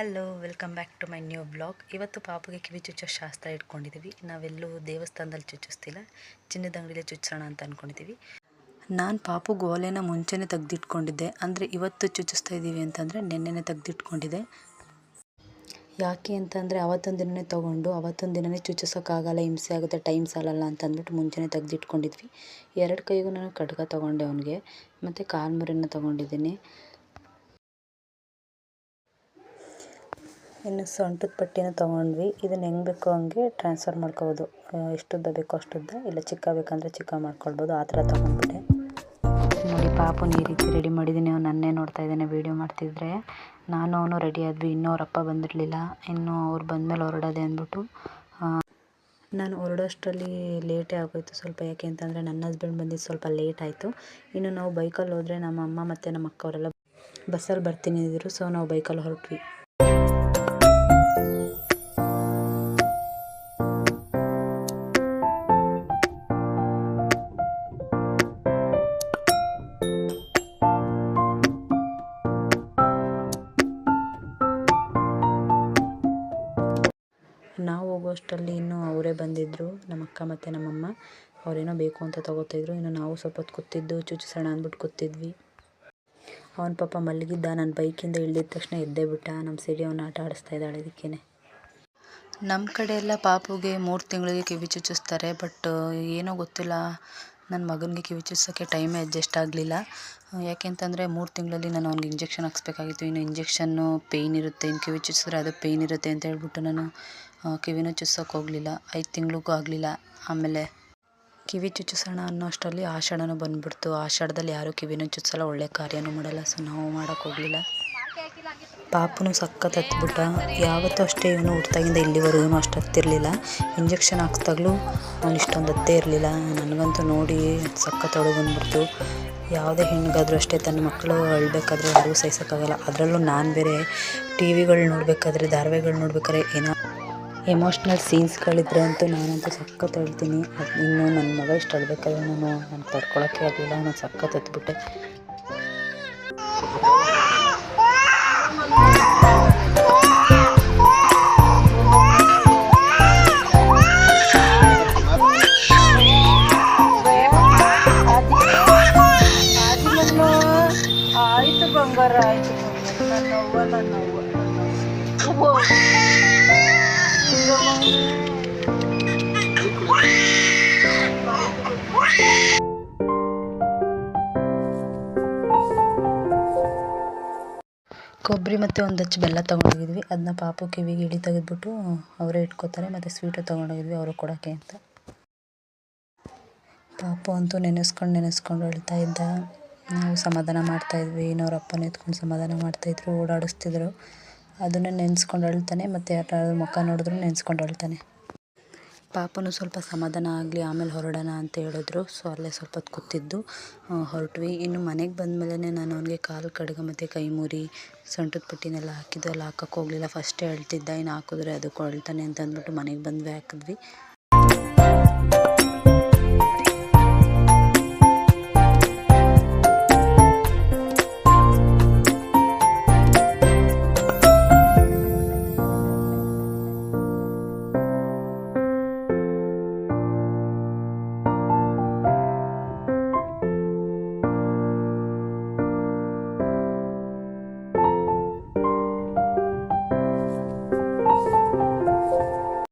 Hello welcome back to my new blog ಇವತ್ತು ಪಾಪಗೆ ಕಿವಿ ಚುಚ್ಚೋ ಶಾಸ್ತ್ರ ಇಟ್ಕೊಂಡಿದ್ದೀವಿ ನಾವೆಲ್ಲೂ ದೇವಸ್ಥಾನದಲ್ಲಿ ಚುಚ್ಚಿಸ್ತಿಲ್ಲ. ಚಿನ್ನದ ಅಂಗಡಿಯಲ್ಲಿ ಚುಚ್ಚಿಸೋಣ ಅಂತ ಅಂದ್ಕೊಂಡಿದ್ದೀವಿ ನಾನು ಪಾಪು ಗೋಲೆನ ಮುಂಚೆನೆ ತೆಗೆದಿಟ್ಕೊಂಡಿದ್ದೆ. ಅಂದರೆ ಇವತ್ತು ಚುಚ್ಚಿಸ್ತಾ ಇದ್ದೀವಿ ಅಂತಂದರೆ ನೆನ್ನೆನೇ ತೆಗೆದಿಟ್ಕೊಂಡಿದ್ದೆ. ಯಾಕೆ ಅಂತಂದರೆ ಅವತ್ತೊಂದು ದಿನನೇ ತೊಗೊಂಡು ಅವತ್ತೊಂದು ದಿನನೇ ಚುಚ್ಚಿಸೋಕ್ಕಾಗಲ್ಲ, ಹಿಂಸೆ ಆಗುತ್ತೆ, ಟೈಮ್ ಸಾಲಲ್ಲ ಅಂತ ಅಂದ್ಬಿಟ್ಟು ಮುಂಚೆನೇ ತೆಗ್ದಿಟ್ಕೊಂಡಿದ್ವಿ. ಎರಡು ಕೈಗೂ ನಾನು ಖಡ್ಗ ತೊಗೊಂಡೆ ಅವನಿಗೆ. ಮತ್ತು ಕಾಲ್ಮುರಿನ ತೊಗೊಂಡಿದ್ದೀನಿ. ಇನ್ನು ಸೊಂಟದ ಪಟ್ಟಿನ ತೊಗೊಂಡ್ವಿ. ಇದನ್ನು ಹೆಂಗೆ ಬೇಕೋ ಹಂಗೆ ಟ್ರಾನ್ಸ್ಫರ್ ಮಾಡ್ಕೋಬೋದು. ಎಷ್ಟುದ್ದ ಬೇಕೋ ಅಷ್ಟುದ್ದ, ಇಲ್ಲ ಚಿಕ್ಕ ಬೇಕಂದರೆ ಚಿಕ್ಕ ಮಾಡ್ಕೊಳ್ಬೋದು. ಆ ಥರ ತೊಗೊಂಡ್ಬಿಟ್ಟೆ. ನೋಡಿ ಪಾಪು ಈ ರೀತಿ ರೆಡಿ ಮಾಡಿದ್ದೀನಿ ಅವ್ನು ನನ್ನೇ ನೋಡ್ತಾ ಇದ್ದಾನೆ ವೀಡಿಯೋ ಮಾಡ್ತಿದ್ರೆ. ನಾನು ಅವನು ರೆಡಿ ಆದ್ವಿ. ಇನ್ನೂ ಅವ್ರ ಅಪ್ಪ ಬಂದಿರಲಿಲ್ಲ. ಇನ್ನು ಅವ್ರು ಬಂದಮೇಲೆ ಹೊರಡೋದೆ ಅಂದ್ಬಿಟ್ಟು ನಾನು ಹೊರಡೋಷ್ಟರಲ್ಲಿ ಲೇಟೇ ಆಗೋಯ್ತು ಸ್ವಲ್ಪ. ಯಾಕೆ ಅಂತಂದರೆ ನನ್ನ ಹಸ್ಬೆಂಡ್ ಬಂದಿದ್ದು ಸ್ವಲ್ಪ ಲೇಟ್ ಆಯಿತು. ಇನ್ನು ನಾವು ಬೈಕಲ್ಲಿ ಹೋದರೆ ನಮ್ಮ ಅಮ್ಮ ಮತ್ತು ನಮ್ಮ ಅಕ್ಕವರೆಲ್ಲ ಬಸ್ಸಲ್ಲಿ ಬರ್ತೀನಿ ಅಂದಿದ್ರು. ಸೊ ನಾವು ಬೈಕಲ್ಲಿ ಹೊರಟ್ವಿ. ನಾವು ಹೋಗೋಷ್ಟರಲ್ಲಿ ಇನ್ನೂ ಅವರೇ ಬಂದಿದ್ದರು ನಮ್ಮ ಅಕ್ಕ ಮತ್ತು ನಮ್ಮಮ್ಮ ಅವರೇನೋ ಬೇಕು ಅಂತ ತೊಗೋತಿದ್ರು ಇನ್ನು ನಾವು ಸ್ವಲ್ಪ ಹೊತ್ತು ಕೂತಿದ್ದು, ಚುಚ್ಚಿಸೋಣ ಅಂದ್ಬಿಟ್ಟು ಕೂತಿದ್ವಿ. ಅವನ ಪಾಪ ಮಲಗಿದ್ದ, ನಾನು ಬೈಕಿಂದ ಇಳಿದ ತಕ್ಷಣ ಎದ್ದೇ ಬಿಟ್ಟ. ನಮ್ಮ ಸಿಡಿ ಅವನ ಆಟ ಆಡಿಸ್ತಾ ಇದ್ದಾಳೆ ಇದಕ್ಕೇ ನಮ್ಮ ಕಡೆ ಎಲ್ಲ ಪಾಪುಗೆ ಮೂರು ತಿಂಗಳಿಗೆ ಕಿವಿ ಚುಚ್ಚಿಸ್ತಾರೆ, ಬಟ್ ಏನೋ ಗೊತ್ತಿಲ್ಲ. ನನ್ನ ಮಗನಿಗೆ ಕಿವಿ ಚುಚ್ಚಿಸೋಕ್ಕೆ ಟೈಮೇ ಅಡ್ಜಸ್ಟ್ ಆಗಲಿಲ್ಲ. ಯಾಕೆಂತಂದರೆ ಮೂರು ತಿಂಗಳಲ್ಲಿ ನಾನು ಅವ್ನಿಗೆ ಇಂಜೆಕ್ಷನ್ ಹಾಕ್ಸ್ಬೇಕಾಗಿತ್ತು. ಇನ್ನು ಇಂಜೆಕ್ಷನ್ನು ಪೇಯ್ನ್ ಇರುತ್ತೆ. ಇನ್ನು ಕಿವಿ ಚುಚ್ಚಿದ್ರೆ ಅದು ಪೇಯ್ನ್ ಇರುತ್ತೆ ಅಂತ ಹೇಳ್ಬಿಟ್ಟು ನಾನು ಕಿವಿನೂ ಚುಚ್ಸೋಕೆ ಹೋಗಲಿಲ್ಲ. ಐದು ತಿಂಗಳಿಗೂ ಆಗಲಿಲ್ಲ. ಆಮೇಲೆ ಕಿವಿ ಚುಚ್ಚಿಸೋಣ ಅನ್ನೋ ಅಷ್ಟರಲ್ಲಿ ಆಷಾಢನೂ ಬಂದುಬಿಡ್ತು. ಆಷಾಢದಲ್ಲಿ ಯಾರೂ ಕಿವಿನೂ ಚುಚ್ಚಲ್ಲ ಒಳ್ಳೆ ಕಾರ್ಯನೂ ಮಾಡಲ್ಲ ಸೊ ನಾವು ಮಾಡೋಕೆ ಹೋಗಲಿಲ್ಲ. ಪಾಪನೂ ಸಖತ್ ಹತ್ಬಿಟ್ಟ. ಯಾವತ್ತೂ ಅಷ್ಟೇ ಇವನು ಹುಟ್ಟಾಗಿಂದ ಇಲ್ಲಿವರೆಗೂ ಅಷ್ಟು ಹತ್ತಿರಲಿಲ್ಲ. ಇಂಜೆಕ್ಷನ್ ಹಾಕ್ಸ್ದಾಗಲೂ ಅವನು ಇಷ್ಟೊಂದು ಹತ್ತೇ ಇರಲಿಲ್ಲ. ನನಗಂತೂ ನೋಡಿ ಸಖತ್ ಅಳು ಬಂದ್ಬಿಡ್ತು. ಯಾವುದೇ ಹೆಣ್ಣಿಗಾದರೂ ಅಷ್ಟೇ ತನ್ನ ಮಕ್ಕಳು ಅಳ್ಬೇಕಾದ್ರೆ ಯಾರಿಗೂ ಸಹಿಸೋಕ್ಕಾಗಲ್ಲ. ಅದರಲ್ಲೂ ನಾನು ಬೇರೆ ಟಿ ವಿಗಳು ನೋಡಬೇಕಾದ್ರೆ, ಧಾರಾವಾಹಿಗಳು ನೋಡ್ಬೇಕಾದ್ರೆ ಏನೋ ಎಮೋಷ್ನಲ್ ಸೀನ್ಸ್ಗಳಿದ್ರೆ ಅಂತೂ ನಾನಂತೂ ಸಖತ್ ಹೇಳ್ತೀನಿ. ಅದು ಇನ್ನು ನನ್ನ ಮಗ ಇಷ್ಟು ಅಳ್ಬೇಕಾದ್ರೆ ನಾನು ನಾನು ತಡ್ಕೊಳಕ್ಕೆ ಆಗಲಿಲ್ಲ, ನಾನು ಸಖತ್ ಎತ್ಬಿಟ್ಟೆ. ಆಯಿತು ಬಂಗಾರ, ಆಯ್ತು ಕೊಬ್ಬರಿ ಮತ್ತು ಒಂದು ಹಚ್ಚಿ ಬೆಲ್ಲ ತೊಗೊಂಡೋಗಿದ್ವಿ. ಅದನ್ನ ಪಾಪು ಕಿವಿಗೆ ಇಳಿ ತೆಗೆದ್ಬಿಟ್ಟು ಅವರೇ ಇಟ್ಕೋತಾರೆ. ಮತ್ತು ಸ್ವೀಟು ತೊಗೊಂಡೋಗಿದ್ವಿ. ಅವರು ಕೊಡೋಕ್ಕೆ ಅಂತ. ಪಾಪು ಅಂತೂ ನೆನೆಸ್ಕೊಂಡು ನೆನೆಸ್ಕೊಂಡು ಅಳ್ತಾ ಇದ್ದ. ನಾವು ಸಮಾಧಾನ ಮಾಡ್ತಾಯಿದ್ವಿ ಅಪ್ಪನ ಎತ್ಕೊಂಡು ಸಮಾಧಾನ ಮಾಡ್ತಾಯಿದ್ರು ಓಡಾಡಿಸ್ತಿದ್ರು. ಅದನ್ನು ನೆನೆಸ್ಕೊಂಡು ಅಳ್ತಾನೆ. ಮತ್ತು ಯಾರು ಮುಖ ನೋಡಿದ್ರು ನೆನೆಸ್ಕೊಂಡು ಅಳ್ತಾನೆ. ಪಾಪನು ಸ್ವಲ್ಪ ಸಮಾಧಾನ ಆಗಲಿ, ಆಮೇಲೆ ಹೊರಡೋಣ ಅಂತ ಹೇಳಿದ್ರು. ಸೊ, ಅಲ್ಲೇ ಸ್ವಲ್ಪ ಕೂತಿದ್ದು ಹೊರಟ್ವಿ. ಇನ್ನು ಮನೆಗೆ ಬಂದಮೇಲೆ ನಾನು ಅವನಿಗೆ ಕಾಲು ಕಡ್ಗ ಮತ್ತು ಕೈ ಮುರಿ, ಸೊಂಟದ ಪಟ್ಟಿನೆಲ್ಲ ಹಾಕಿದ್ದು ಅಲ್ಲಿ ಹಾಕಕ್ಕೆ ಹೋಗಲಿಲ್ಲ. ಫಸ್ಟೇ ಅಳ್ತಿದ್ದ ಇನ್ನು ಹಾಕಿದ್ರೆ ಅದಕ್ಕೂ ಅಳ್ತಾನೆ ಅಂತ ಅಂದ್ಬಿಟ್ಟು ಮನೆಗೆ ಬಂದ್ವಿ ಹಾಕಿದ್ವಿ.